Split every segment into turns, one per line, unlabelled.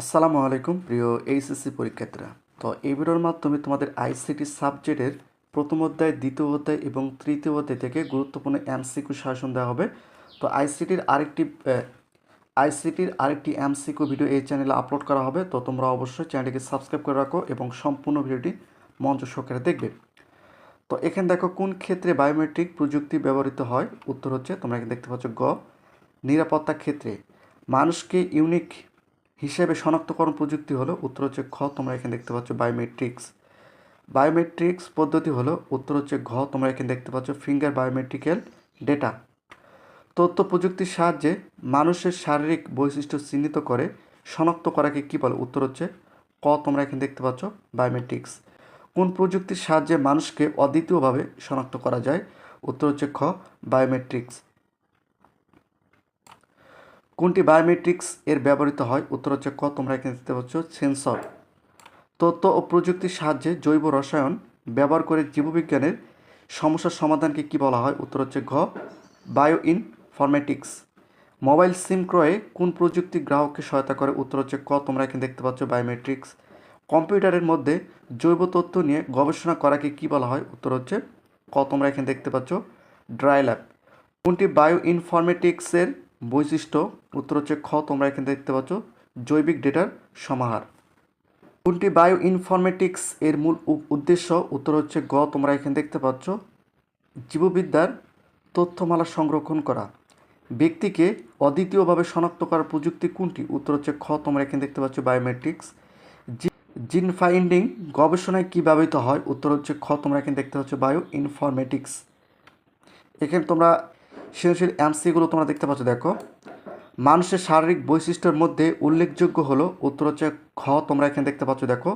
আসসালামু আলাইকুম, প্রিয় এইচএসসি পরীক্ষার্থীরা। তো এই ভিডিওর মাধ্যমে তোমাদের আইসিটি সাবজেক্টের প্রথম অধ্যায়, দ্বিতীয় অধ্যায় এবং তৃতীয় অধ্যায় থেকে গুরুত্বপূর্ণ এমসিকিউ শাসন দেওয়া হবে। তো আইসিটির আরেকটি আইসিটির আরেকটি এমসিকিউ ভিডিও এই চ্যানেলে আপলোড করা হবে। তো তোমরা অবশ্যই চ্যানেলটিকে সাবস্ক্রাইব করে রাখো এবং সম্পূর্ণ ভিডিওটি মঞ্চ সহকারে দেখবে। তো এখানে দেখো কোন ক্ষেত্রে বায়োমেট্রিক প্রযুক্তি ব্যবহৃত হয়? উত্তর হচ্ছে, তোমরা এখানে দেখতে পাচ্ছ গ, নিরাপত্তা ক্ষেত্রে। মানুষকে ইউনিক হিসেবে শনাক্তকরণ প্রযুক্তি হলো উত্তর হচ্ছে খ তোমরা এখানে দেখতে পাচ্ছ বায়োমেট্রিক্স বায়োমেট্রিক্স পদ্ধতি হলো উত্তর হচ্ছে ঘ, তোমরা এখানে দেখতে পাচ্ছ ফিঙ্গার বায়োমেট্রিক্যাল ডেটা তথ্য প্রযুক্তির সাহায্যে মানুষের শারীরিক বৈশিষ্ট্য চিহ্নিত করে শনাক্ত করাকে কী বলে উত্তর হচ্ছে ক, তোমরা এখানে দেখতে পাচ্ছ বায়োমেট্রিক্স কোন প্রযুক্তির সাহায্যে মানুষকে অদ্বিতীয়ভাবে শনাক্ত করা যায়? উত্তর হচ্ছে খ বায়োমেট্রিক্স কোনটি বায়োমেট্রিক্স এর ব্যবহৃত হয়? উত্তর হচ্ছে ক, তোমরা এখানে দেখতে পাচ্ছ সেন্সর তথ্য ও প্রযুক্তির সাহায্যে জৈব রসায়ন ব্যবহার করে জীববিজ্ঞানের সমস্যার সমাধানকে কী বলা হয়? উত্তর হচ্ছে ঘ বায়ো ইনফরমেটিক্স মোবাইল সিম ক্রয়ে কোন প্রযুক্তি গ্রাহককে সহায়তা করে? উত্তর হচ্ছে ক, তোমরা এখানে দেখতে পাচ্ছ বায়োমেট্রিক্স কম্পিউটারের মধ্যে জৈব তথ্য নিয়ে গবেষণা করাকে কী বলা হয়? উত্তর হচ্ছে ক, তোমরা এখানে দেখতে পাচ্ছ ড্রাই ল্যাব কোনটি বায়ো ইনফরমেটিক্সের বৈশিষ্ট্য, উত্তর হচ্ছে খ, তোমরা এখানে দেখতে পাচ্ছ, জৈবিক ডেটার সমাহার। কোনটি বায়ো ইনফরমেটিক্স এর মূল উদ্দেশ্য, উত্তর হচ্ছে গ, তোমরা এখানে দেখতে পাচ্ছ, জীববিদ্যার তথ্যমালা সংরক্ষণ করা। ব্যক্তিকে অদ্বিতীয়ভাবে শনাক্ত করার প্রযুক্তি কোনটি? উত্তর হচ্ছে খ, তোমরা এখানে দেখতে পাচ্ছ বায়োমেট্রিক্স। জিন ফাইন্ডিং, গবেষণায় কী ব্যবহৃত হয়? উত্তর হচ্ছে খ, তোমরা এখানে দেখতে পাচ্ছ বায়ো ইনফরমেটিক্স এখানে তোমরা সৃজনশীল এমসিগুলো তোমরা দেখতে পাচ্ছ, দেখো। মানুষের শারীরিক বৈশিষ্ট্যের মধ্যে উল্লেখযোগ্য হলো উত্তর হচ্ছে খ তোমরা এখানে দেখতে পাচ্ছ, দেখো।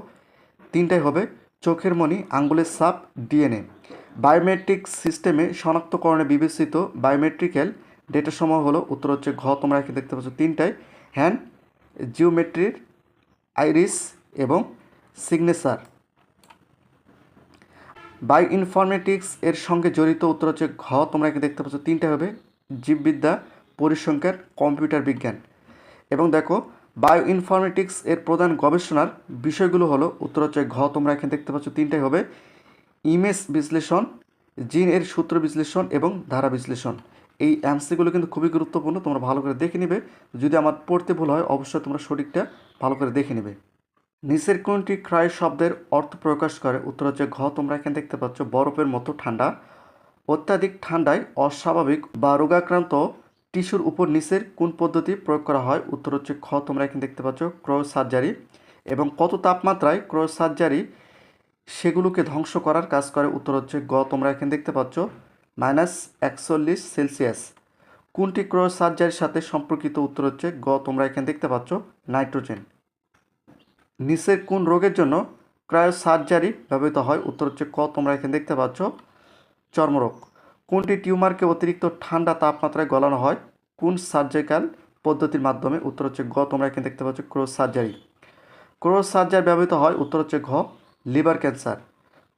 তিনটাই হবে চোখের মণি, আঙ্গুলের সাপ ডিএনএ। বায়োমেট্রিক সিস্টেমে শনাক্তকরণে বিবেচিত বায়োমেট্রিক্যাল ডেটা সমূহ হলো উত্তর হচ্ছে ঘ, তোমরা এখানে দেখতে পাচ্ছ তিনটাই। হ্যান্ড জিওমেট্রির, আইরিস এবং সিগনেচার। বায়ো ইনফরমেটিক্স এর সঙ্গে জড়িত উত্তর হচ্ছে ঘ তোমরা এখানে দেখতে পাচ্ছ, তিনটা হবে। জীববিদ্যা, পরিসংখ্যান, কম্পিউটার বিজ্ঞান। এবং দেখো বায়ো ইনফরমেটিক্স এর প্রধান গবেষণার বিষয়গুলো হলো উত্তর হচ্ছে ঘ তোমরা এখানে দেখতে পাচ্ছ, তিনটাই হবে। ইমেজ বিশ্লেষণ জিন এর সূত্র বিশ্লেষণ এবং ধারা বিশ্লেষণ। এই অ্যান্সারগুলো কিন্তু খুবই গুরুত্বপূর্ণ, তোমরা ভালো করে দেখে নিবে। যদি আমার পড়তে ভুল হয়, অবশ্যই তোমরা সঠিকটা ভালো করে দেখে নেবে। নিচের কোনটি ক্রায় শব্দের অর্থ প্রকাশ করে, উত্তর হচ্ছে ঘ, তোমরা এখানে দেখতে পাচ্ছ, বরফের মতো ঠান্ডা। অত্যাধিক ঠান্ডায় অস্বাভাবিক বা রোগাক্রান্ত টিস্যুর উপর নিচের কোন পদ্ধতি প্রয়োগ করা হয়, উত্তর হচ্ছে খ তোমরা এখানে দেখতে পাচ্ছ ক্রয় সার্জারি এবং কত তাপমাত্রায় ক্রয় সার্জারি সেগুলোকে ধ্বংস করার কাজ করে, উত্তর হচ্ছে গ তোমরা এখানে দেখতে পাচ্ছ, মাইনাস একচল্লিশ সেলসিয়াস। কোনটি ক্রয় সার্জারির সাথে সম্পর্কিত, উত্তর হচ্ছে গ তোমরা এখানে দেখতে পাচ্ছ, নাইট্রোজেন। নিচের কোন রোগের জন্য ক্রায়ো সার্জারি ব্যবহৃত হয়? উত্তর হচ্ছে ক, তোমরা এখানে দেখতে পাচ্ছ। চর্মরোগ। কোনটি টিউমারকে অতিরিক্ত ঠান্ডা তাপমাত্রায় গলানো হয়? কোন সার্জিক্যাল পদ্ধতির মাধ্যমে? উত্তর হচ্ছে গ, তোমরা এখানে দেখতে পাচ্ছ ক্রোজ সার্জারি। ক্রোজ সার্জারি ব্যবহৃত হয়, উত্তর হচ্ছে ঘ, লিভার ক্যান্সার।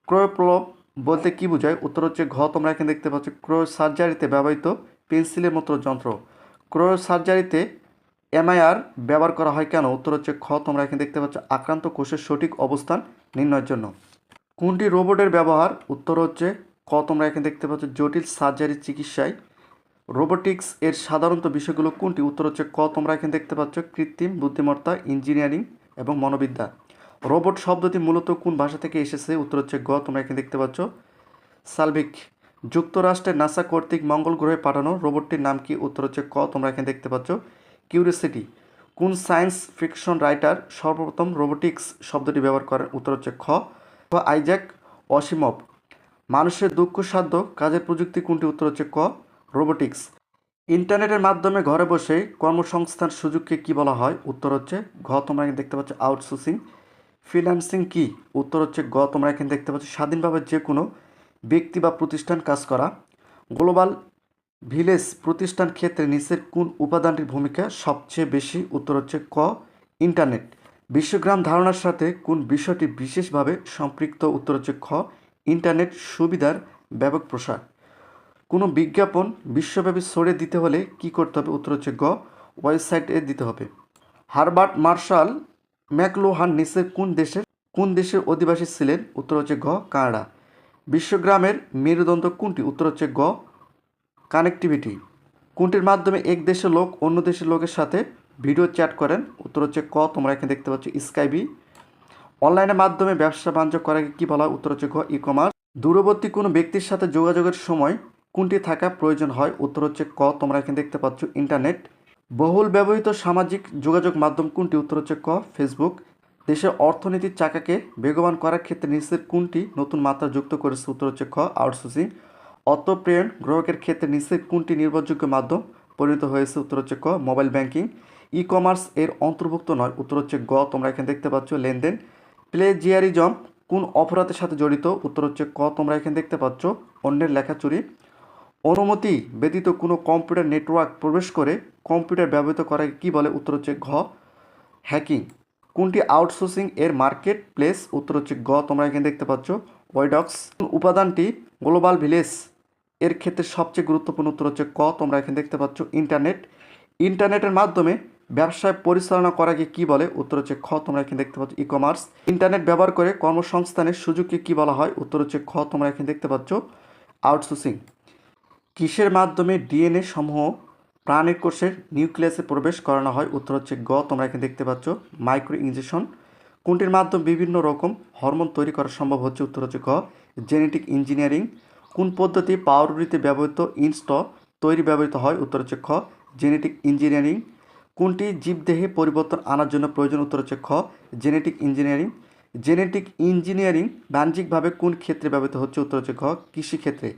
ক্রোপ্লব বলতে কি বোঝায়? উত্তর হচ্ছে ঘ, তোমরা এখানে দেখতে পাচ্ছ ক্রোজ সার্জারিতে ব্যবহৃত পেন্সিলের মতো যন্ত্র। ক্রোজ সার্জারিতে এমআইআর ব্যবহার করা হয় কেন? উত্তর হচ্ছে খ, তোমরা এখানে দেখতে পাচ্ছ আক্রান্ত কোষের সঠিক অবস্থান নির্ণয়ের জন্য। কোনটি রোবটের ব্যবহার? উত্তর হচ্ছে ক তোমরা এখানে দেখতে পাচ্ছ জটিল সার্জারি চিকিৎসায়। রোবোটিক্স এর সাধারণত বিষয়গুলো কোনটি? উত্তর হচ্ছে ক, তোমরা এখানে দেখতে পাচ্ছ কৃত্রিম বুদ্ধিমত্তা, ইঞ্জিনিয়ারিং এবং মনোবিদ্যা। রোবট শব্দটি মূলত কোন ভাষা থেকে এসেছে? উত্তর হচ্ছে গ, তোমরা এখানে দেখতে পাচ্ছ সালভিক। যুক্তরাষ্ট্রের নাসা কর্তৃক মঙ্গল গ্রহে পাঠানো রোবটটির নাম কি? উত্তর হচ্ছে ক, তোমরা এখানে দেখতে পাচ্ছ কিউরিসিটি কোন সায়েন্স ফিকশন রাইটার সর্বপ্রথম রোবোটিক্স শব্দটি ব্যবহার করেন? উত্তর হচ্ছে খ। Isaac Asimov. মানুষের দুঃখসাধ্য কাজের প্রযুক্তি কোনটি? উত্তর হচ্ছে ক, রোবোটিক্স। ইন্টারনেটের মাধ্যমে ঘরে বসে কর্মসংস্থান সুযোগকে কি বলা হয়? উত্তর হচ্ছে ঘ। তোমরা এখানে দেখতে পাচ্ছ আউটসোর্সিং। ফ্রিল্যান্সিং কি? উত্তর হচ্ছে গ তোমরা এখানে দেখতে পাচ্ছ স্বাধীনভাবে যে কোনো ব্যক্তি বা প্রতিষ্ঠান কাজ করা। গ্লোবাল ভিলেজ প্রতিষ্ঠান ক্ষেত্রে নিচের কোন উপাদানটির ভূমিকা সবচেয়ে বেশি? উত্তর হচ্ছে ক, ইন্টারনেট। বিশ্বগ্রাম ধারণার সাথে কোন বিষয়টি বিশেষভাবে সম্পৃক্ত? উত্তর হচ্ছে খ, ইন্টারনেট সুবিধার ব্যাপক প্রসার। কোনো বিজ্ঞাপন বিশ্বব্যাপী ছড়িয়ে দিতে হলে কি করতে হবে? উত্তর হচ্ছে গ, ওয়েবসাইটে দিতে হবে। হারবার্ট মার্শাল ম্যাকলোহান নিচের কোন দেশের কোন দেশের অধিবাসী ছিলেন? উত্তর হচ্ছে ঘ কানাডা। বিশ্বগ্রামের মেরুদণ্ড কোনটি? উত্তর হচ্ছে গ কানেক্টিভিটি। কোনটির মাধ্যমে এক দেশের লোক অন্য দেশের লোকের সাথে ভিডিও চ্যাট করেন? উত্তর হচ্ছে ক, তোমরা এখানে দেখতে পাচ্ছ স্কাইবি অনলাইনের মাধ্যমে ব্যবসা বাণিজ্য করাকে কী বলা হয়? উত্তর হচ্ছে গ ই কমার্স দূরবর্তী কোনো ব্যক্তির সাথে যোগাযোগের সময় কোনটি থাকা প্রয়োজন হয়? উত্তর হচ্ছে ক, তোমরা এখানে দেখতে পাচ্ছ ইন্টারনেট। বহুল ব্যবহৃত সামাজিক যোগাযোগ মাধ্যম কোনটি? উত্তর হচ্ছে ক ফেসবুক দেশের অর্থনীতির চাকাকে বেগবান করার ক্ষেত্রে নিচের কোনটি নতুন মাত্রা যুক্ত করেছে? উত্তর হচ্ছে খ আউটসোর্সিং অর্থপ্রেরণ গ্রাহকের ক্ষেত্রে নিচের কোনটি নির্ভরযোগ্য মাধ্যম? পরিণত হয়েছে উত্তর হচ্ছে ক মোবাইল ব্যাংকিং। ই কমার্স এর অন্তর্ভুক্ত নয়। উত্তর হচ্ছে গ, তোমরা এখানে দেখতে পাচ্ছ লেনদেন। প্লেজিয়ারিজম কোন অপরাধের সাথে জড়িত? উত্তর হচ্ছে ক, তোমরা এখানে দেখতে পাচ্ছ অন্যের লেখা চুরি। অনুমতি ব্যতীত কোনো কম্পিউটার নেটওয়ার্ক প্রবেশ করে কম্পিউটার ব্যবহৃত করাকে কী বলে উত্তর হচ্ছে ঘ? হ্যাকিং। কোনটি আউটসোর্সিং এর মার্কেট প্লেস উত্তর হচ্ছে গ, তোমরা এখানে দেখতে পাচ্ছ। ওয়াইডক্স। উপাদানটি গ্লোবাল ভিলেজ, এর ক্ষেত্রে সবচেয়ে গুরুত্বপূর্ণ উত্তর হচ্ছে ক। তোমরা এখানে দেখতে পাচ্ছ ইন্টারনেট। ইন্টারনেটের মাধ্যমে ব্যবসায় পরিচালনা করাকে কি বলে? উত্তর হচ্ছে খ। তোমরা এখানে দেখতে পাচ্ছ ই কমার্স ইন্টারনেট ব্যবহার করে কর্মসংস্থানের সুযোগকে কি বলা হয়? উত্তর হচ্ছে খ। তোমরা এখানে দেখতে পাচ্ছ আউটসোর্সিং। কিসের মাধ্যমে ডিএনএ সমূহ প্রাণীর কোষের নিউক্লিয়াসে প্রবেশ করানো হয়? উত্তর হচ্ছে গ। তোমরা এখানে দেখতে পাচ্ছ মাইক্রো ইঞ্জেকশন কোনটির মাধ্যমে বিভিন্ন রকম হরমোন তৈরি করা সম্ভব হচ্ছে? উত্তর হচ্ছে গ জেনেটিক ইঞ্জিনিয়ারিং কোন পদ্ধতি পাউরুটিতে ব্যবহৃত ইনস্ট তৈরি ব্যবহৃত হয়? উত্তর হচ্ছে খ জেনেটিক ইঞ্জিনিয়ারিং কোনটি জীবদেহে পরিবর্তন আনার জন্য প্রয়োজন? উত্তর হচ্ছে খ জেনেটিক ইঞ্জিনিয়ারিং জেনেটিক ইঞ্জিনিয়ারিং বাণিজ্যিকভাবে কোন ক্ষেত্রে ব্যবহৃত হচ্ছে? উত্তর হচ্ছে খ, কৃষিক্ষেত্রে।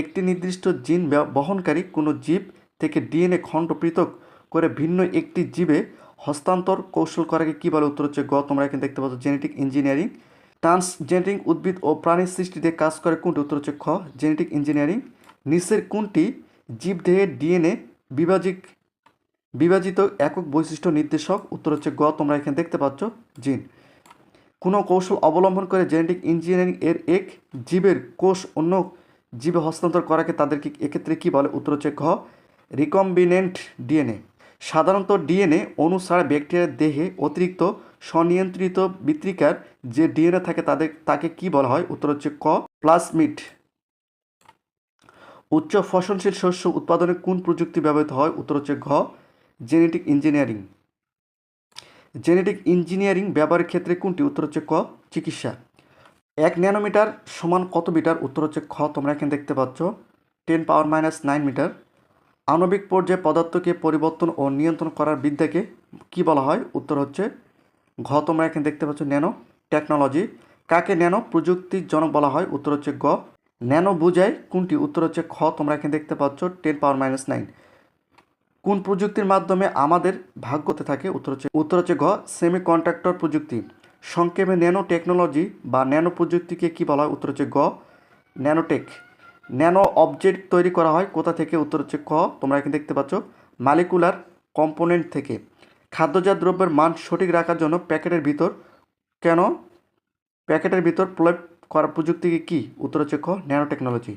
একটি নির্দিষ্ট জিন বহনকারী কোনো জীব থেকে ডিএনএ খণ্ড পৃথক করে ভিন্ন একটি জীবে হস্তান্তর কৌশল করাকে কী বলে? উত্তর হচ্ছে গ, তোমরা এখানে দেখতে পাচ্ছ জেনেটিক ইঞ্জিনিয়ারিং ট্রান্সজেন্ডিং উদ্ভিদ ও প্রাণীর সৃষ্টিতে কাজ করে কোনটি? উত্তর হচ্ছে খ জেনেটিক ইঞ্জিনিয়ারিং নিচের কোনটি? জীবদেহের ডিএনএ বিভাজিক, বিভাজিত একক বৈশিষ্ট্য নির্দেশক, উত্তর হচ্ছে গ, তোমরা এখানে দেখতে পাচ্ছ জিন। কোনো কৌশল অবলম্বন করে জেনেটিক ইঞ্জিনিয়ারিং এর এক জীবের কোষ অন্য জীবে হস্তান্তর করাকে তাদেরকে এক্ষেত্রে কী বলে? উত্তর হচ্ছে ঘ রিকম্বিনেন্ট ডিএনএ। সাধারণত ডিএনএ অনুসারে ব্যাকটেরিয়ার দেহে অতিরিক্ত স্বনিয়ন্ত্রিত বিত্রিকার যে ডিএনএ থাকে তাদের, তাকে কি বলা হয়? উত্তর হচ্ছে ক, প্লাসমিড। উচ্চ ফসলশীল শস্য উৎপাদনে কোন প্রযুক্তি ব্যবহৃত হয়? উত্তর হচ্ছে ঘ, জেনেটিক ইঞ্জিনিয়ারিং। জেনেটিক ইঞ্জিনিয়ারিং ব্যবহারের ক্ষেত্রে কোনটি? উত্তর হচ্ছে ক, চিকিৎসা। এক ন্যানোমিটার সমান কত মিটার? উত্তর হচ্ছে খ, তোমরা এখানে দেখতে পাচ্ছ। Ten power minus nine metre. আণবিক পর্যায়ে পদার্থকে পরিবর্তন ও নিয়ন্ত্রণ করার বিদ্যাকে কি বলা হয়? উত্তর হচ্ছে ঘ। তোমরা এখানে দেখতে পাচ্ছ ন্যানো টেকনোলজি। কাকে ন্যানো? প্রযুক্তির জনক বলা হয়। উত্তর হচ্ছে গ। ন্যানো বুঝায় কোনটি? উত্তর হচ্ছে খ। তোমরা এখানে দেখতে পাচ্ছ টেন পাওয়ার মাইনাস নাইন। কোন প্রযুক্তির মাধ্যমে আমাদের ভাগ্যতে থাকে? উত্তর হচ্ছে উত্তর হচ্ছে ঘ। সেমি কন্ট্রাক্টর প্রযুক্তি। সংক্ষেপে ন্যানো টেকনোলজি বা ন্যানো প্রযুক্তিকে কি বলা হয়? উত্তর হচ্ছে গ। ন্যানোটেক। ন্যানো অবজেক্ট তৈরি করা হয়। কোথা থেকে? উত্তর হচ্ছে তোমরা এখানে দেখতে পাচ্ছ মালিকুলার কম্পোনেন্ট থেকে। খাদ্যজাত দ্রব্যের মান সঠিক রাখার জন্য প্যাকেটের ভিতর কেন? প্যাকেটের ভিতর প্রয়োগ করার প্রযুক্তিকে কী? উত্তর হচ্ছে ন্যানো টেকনোলজি